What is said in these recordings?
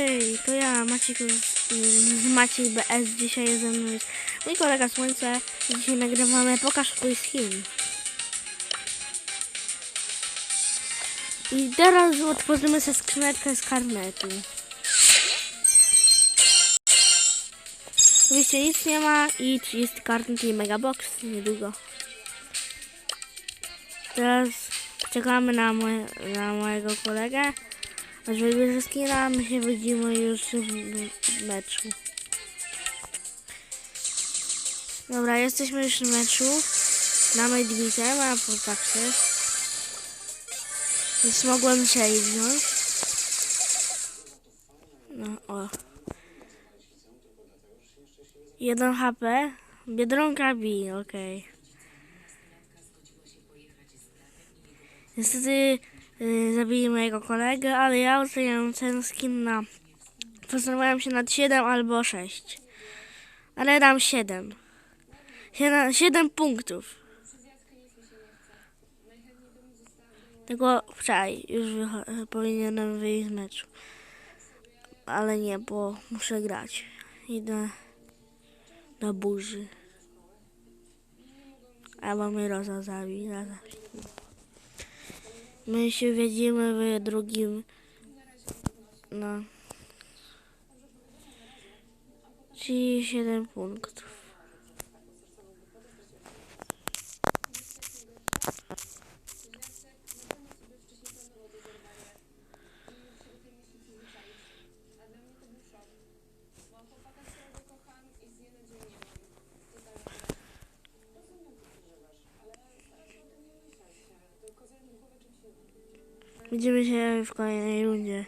Hej, to ja, Maciek, z Maciej BS. Dzisiaj jest ze mną mój kolega Słońce. Dzisiaj nagrywamy Pokaż swój skin. I teraz otworzymy sobie skrzyneczkę z karnetu. Oczywiście nic nie ma i 30 karnet i megabox niedługo. Teraz czekamy na, moje, na mojego kolegę. Wybierze skina, my się widzimy już w meczu. Dobra, jesteśmy już w meczu. Na Medwice, a po tak się. Więc mogłem się jej wziąć. No, o. Jeden HP. Biedronka bi, okej. Niestety yy, zabili mojego kolegę, ale ja oceniam ten skin na... Zastanawiałem się nad 7 albo 6. Ale dam 7. 7, 7 punktów. Tylko wczoraj już powinienem wyjść z meczu. Ale nie, bo muszę grać. Idę do burzy. Albo mnie Roza zabi. Roza. My się widzimy w drugim. No. Czyli 7 punktów. Widzimy się w kolejnej rundzie.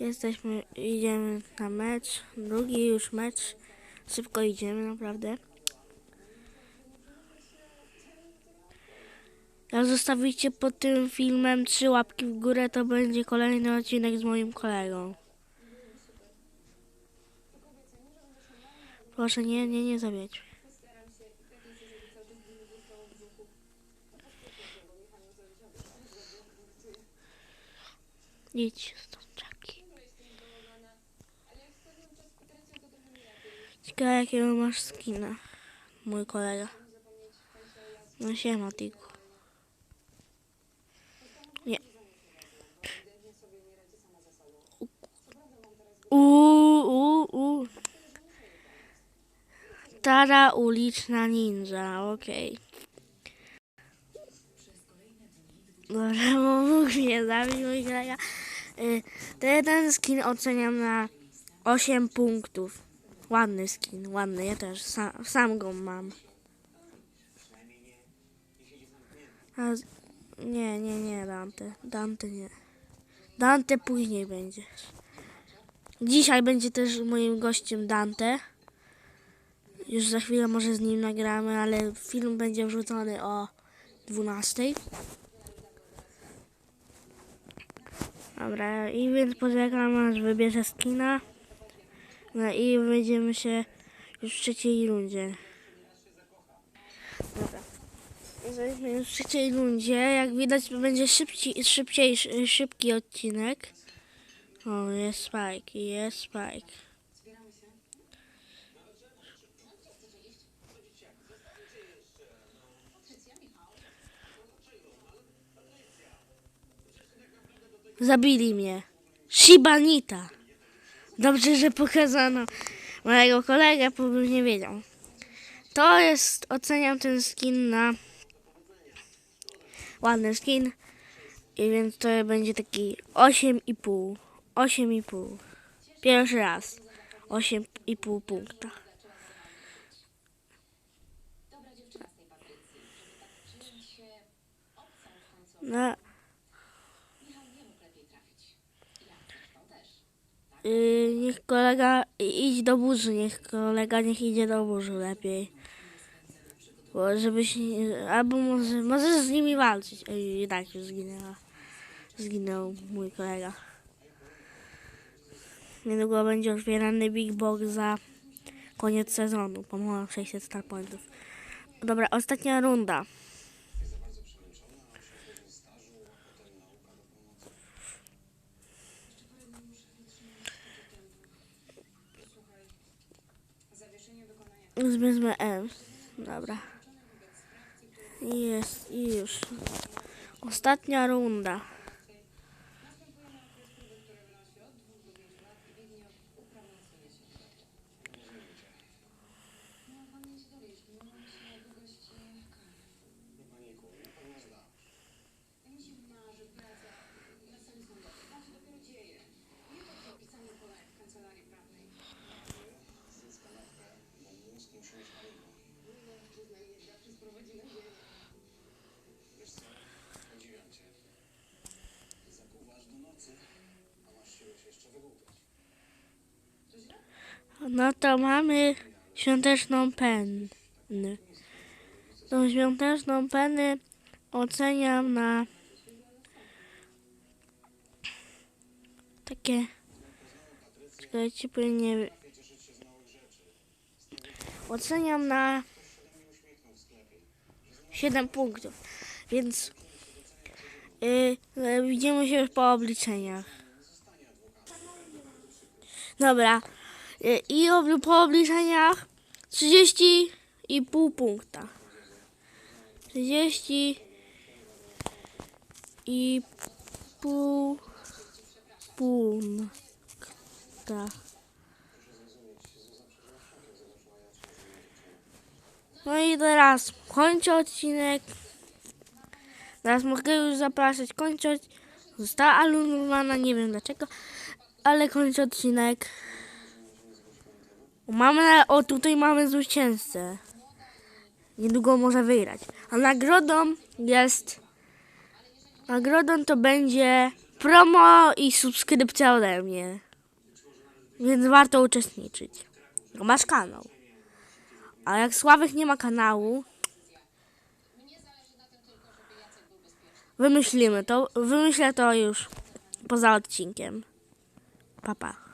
Jesteśmy, idziemy na mecz. Drugi już mecz. Szybko idziemy, naprawdę. Jak zostawicie pod tym filmem trzy łapki w górę, to będzie kolejny odcinek z moim kolegą. Proszę, nie, nie, nie zabijać. Idź stąd, czaki. Ciekawe jakiego masz skina, mój kolega. No siema, Tiku. Nie. Uuu, uuu. Tara uliczna ninja, okej. Dobra, bo mógł mnie zabić mój kolega. Y, jeden skin oceniam na 8 punktów. Ładny skin, ładny, ja też sam, sam go mam. A, nie, nie, nie, Dante. Dante nie. Dante później będzie. Dzisiaj będzie też moim gościem Dante. Już za chwilę może z nim nagramy, ale film będzie wrzucony o 12. Dobra, i więc poczekam aż wybierze skina. No i będziemy się już w trzeciej rundzie. Dobra. Jesteśmy już w trzeciej rundzie. Jak widać będzie szybciej, szybciej, szybki odcinek. O, jest Spike, jest Spike. Zabili mnie. Shibanita. Dobrze, że pokazano mojego kolegę, bo bym nie wiedział. To jest, oceniam ten skin na ładny skin. I więc to będzie taki 8,5. 8,5. Pierwszy raz. 8,5 punkta. No. Yy, niech kolega idź do burzy, niech kolega niech idzie do burzy lepiej. Bo żebyś albo może, możesz z nimi walczyć. Ej, i tak już zginęła. Zginął mój kolega. Niedługo będzie otwierany Big Box za koniec sezonu. Pomogę 600 star pointów. Dobra, ostatnia runda. Wezmę M. Dobra. I Jest, i już. Ostatnia runda. No to mamy świąteczną pennę. Tą świąteczną pennę oceniam na takie czekajcie, bo nie oceniam na 7 punktów, więc yy, widzimy się już po obliczeniach. Dobra. Y, I po obliczeniach 30 i pół punkta. 30 i pół punkta. No i teraz kończę odcinek. Teraz mogę już zapraszać, kończyć. Została anulowana, nie wiem dlaczego, ale kończę odcinek. Mamy, o tutaj mamy zwycięzcę. Niedługo może wygrać. A nagrodą jest, nagrodą to będzie promo i subskrypcja ode mnie. Więc warto uczestniczyć. Masz kanał. A jak Sławek nie ma kanału, wymyślimy to, wymyślę to już poza odcinkiem. 爸爸